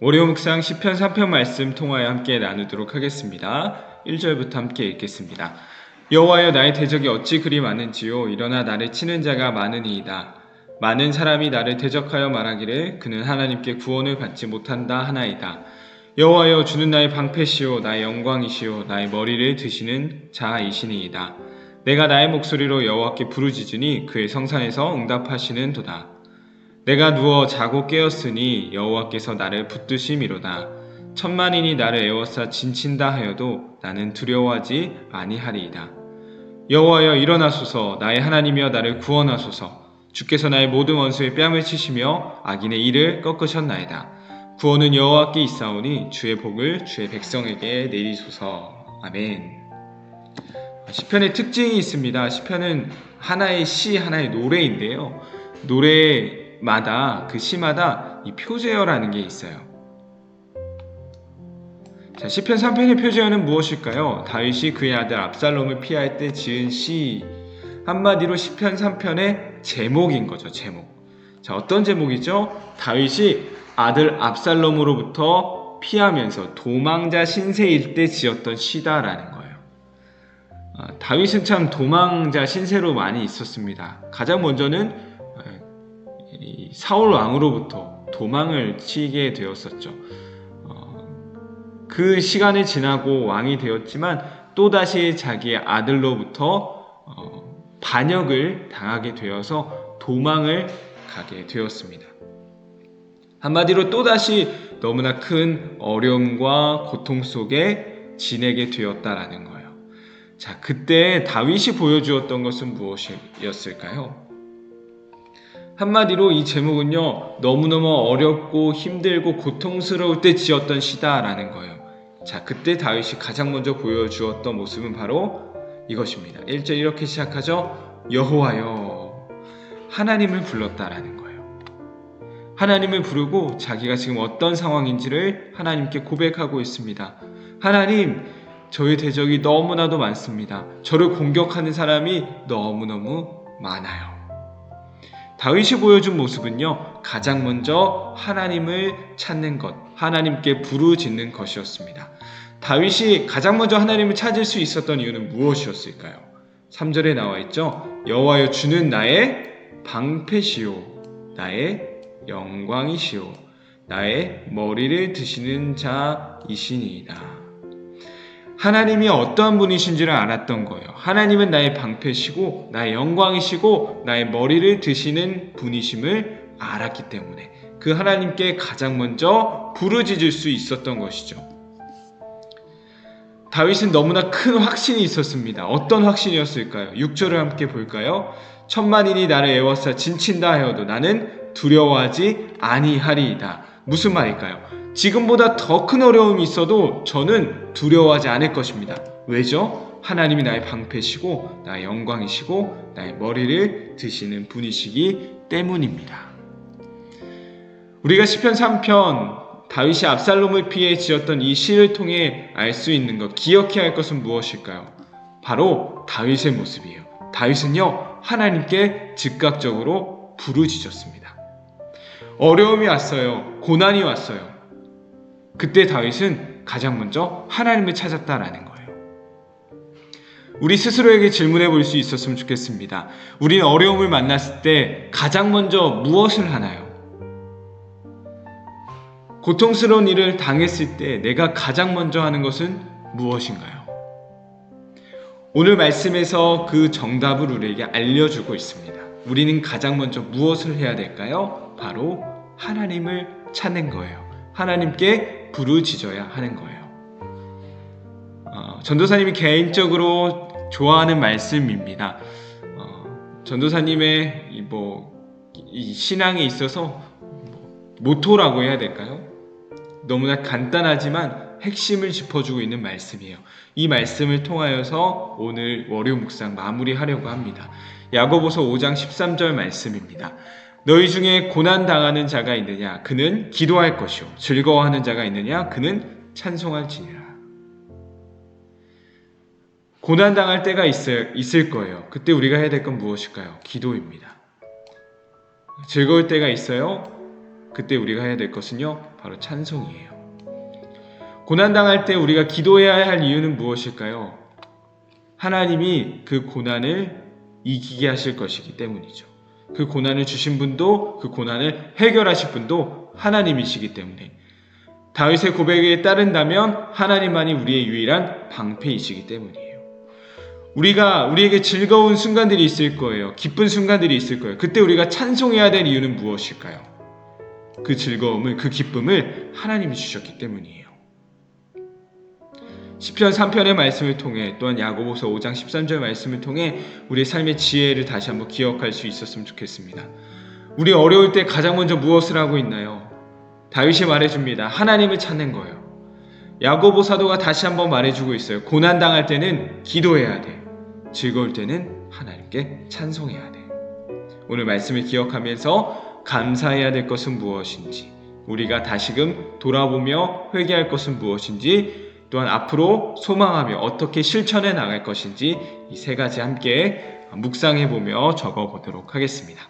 월요 묵상 10편 3편 말씀 통하여 함께 나누도록 하겠습니다. 1절부터 함께 읽겠습니다. 여호와여 나의 대적이 어찌 그리 많은지요 일어나 나를 치는 자가 많으니이다. 많은 사람이 나를 대적하여 말하기를 그는 하나님께 구원을 받지 못한다 하나이다. 여호와여 주는 나의 방패시요 나의 영광이시요 나의 머리를 드시는 자이시니이다. 내가 나의 목소리로 여호와께 부르짖으니 그의 성산에서 응답하시는 도다. 내가 누워 자고 깨었으니 여호와께서 나를 붙드심이로다. 천만인이 나를 애워싸 진친다 하여도 나는 두려워하지 아니하리이다. 여호와여 일어나소서 나의 하나님이여 나를 구원하소서 주께서 나의 모든 원수의 뺨을 치시며 악인의 이를 꺾으셨나이다. 구원은 여호와께 있사오니 주의 복을 주의 백성에게 내리소서. 아멘. 시편의 특징이 있습니다. 시편은 하나의 시, 하나의 노래인데요. 노래 마다 그 시마다 이 표제어라는 게 있어요. 자, 시편 3편의 표제어는 무엇일까요? 다윗이 그의 아들 압살롬을 피할 때 지은 시 한마디로 시편 3편의 제목인 거죠. 제목. 자, 어떤 제목이죠? 다윗이 아들 압살롬으로부터 피하면서 도망자 신세일 때 지었던 시다라는 거예요. 아, 다윗은 참 도망자 신세로 많이 있었습니다. 가장 먼저는 이 사울 왕으로부터 도망을 치게 되었었죠. 어, 그 시간이 지나고 왕이 되었지만 또다시 자기의 아들로부터 어, 반역을 당하게 되어서 도망을 가게 되었습니다. 한마디로 또다시 너무나 큰 어려움과 고통 속에 지내게 되었다라는 거예요. 자, 그때 다윗이 보여주었던 것은 무엇이었을까요? 한마디로 이 제목은요, 너무너무 어렵고 힘들고 고통스러울 때 지었던 시다라는 거예요. 자, 그때 다윗이 가장 먼저 보여주었던 모습은 바로 이것입니다. 1절 이렇게 시작하죠. 여호와여, 하나님을 불렀다라는 거예요. 하나님을 부르고 자기가 지금 어떤 상황인지를 하나님께 고백하고 있습니다. 하나님, 저의 대적이 너무나도 많습니다. 저를 공격하는 사람이 너무너무 많아요. 다윗이 보여준 모습은요, 가장 먼저 하나님을 찾는 것, 하나님께 부르짖는 것이었습니다. 다윗이 가장 먼저 하나님을 찾을 수 있었던 이유는 무엇이었을까요? 3절에 나와 있죠. 여호와여 주는 나의 방패시요 나의 영광이시요 나의 머리를 드시는 자이시니이다. 하나님이 어떠한 분이신지를 알았던 거예요. 하나님은 나의 방패시고 나의 영광이시고 나의 머리를 드시는 분이심을 알았기 때문에 그 하나님께 가장 먼저 부르짖을 수 있었던 것이죠. 다윗은 너무나 큰 확신이 있었습니다. 어떤 확신이었을까요? 6절을 함께 볼까요? 천만인이 나를 애워싸 진친다 하여도 나는 두려워하지 아니하리이다. 무슨 말일까요? 지금보다 더 큰 어려움이 있어도 저는 두려워하지 않을 것입니다. 왜죠? 하나님이 나의 방패시고 나의 영광이시고 나의 머리를 드시는 분이시기 때문입니다. 우리가 시편 3편 다윗이 압살롬을 피해 지었던 이 시를 통해 알 수 있는 것, 기억해야 할 것은 무엇일까요? 바로 다윗의 모습이에요. 다윗은요, 하나님께 즉각적으로 부르짖었습니다. 어려움이 왔어요. 고난이 왔어요. 그때 다윗은 가장 먼저 하나님을 찾았다라는 거예요. 우리 스스로에게 질문해 볼 수 있었으면 좋겠습니다. 우리는 어려움을 만났을 때 가장 먼저 무엇을 하나요? 고통스러운 일을 당했을 때 내가 가장 먼저 하는 것은 무엇인가요? 오늘 말씀에서 그 정답을 우리에게 알려주고 있습니다. 우리는 가장 먼저 무엇을 해야 될까요? 바로 하나님을 찾는 거예요. 하나님께 부르짖어야 하는 거예요. 어, 전도사님이 개인적으로 좋아하는 말씀입니다. 어, 전도사님의 이 뭐, 이 신앙에 있어서 뭐, 모토라고 해야 될까요? 너무나 간단하지만 핵심을 짚어주고 있는 말씀이에요. 이 말씀을 통하여서 오늘 월요 묵상 마무리하려고 합니다. 야고보서 5장 13절 말씀입니다. 너희 중에 고난 당하는 자가 있느냐? 그는 기도할 것이요. 즐거워하는 자가 있느냐? 그는 찬송할지니라. 고난 당할 때가 있을, 있을 거예요. 그때 우리가 해야 될 건 무엇일까요? 기도입니다. 즐거울 때가 있어요. 그때 우리가 해야 될 것은요, 바로 찬송이에요. 고난당할 때 우리가 기도해야 할 이유는 무엇일까요? 하나님이 그 고난을 이기게 하실 것이기 때문이죠. 그 고난을 주신 분도 그 고난을 해결하실 분도 하나님이시기 때문에 다윗의 고백에 따른다면 하나님만이 우리의 유일한 방패이시기 때문이에요. 우리가 우리에게 즐거운 순간들이 있을 거예요. 기쁜 순간들이 있을 거예요. 그때 우리가 찬송해야 될 이유는 무엇일까요? 그 즐거움을 그 기쁨을 하나님이 주셨기 때문이에요. 시편 3편의 말씀을 통해 또한 야고보서 5장 13절 말씀을 통해 우리의 삶의 지혜를 다시 한번 기억할 수 있었으면 좋겠습니다. 우리 어려울 때 가장 먼저 무엇을 하고 있나요? 다윗이 말해줍니다. 하나님을 찾는 거예요. 야고보 사도가 다시 한번 말해주고 있어요. 고난 당할 때는 기도해야 돼. 즐거울 때는 하나님께 찬송해야 돼. 오늘 말씀을 기억하면서 감사해야 될 것은 무엇인지, 우리가 다시금 돌아보며 회개할 것은 무엇인지, 또한 앞으로 소망하며 어떻게 실천해 나갈 것인지 이 세 가지 함께 묵상해 보며 적어 보도록 하겠습니다.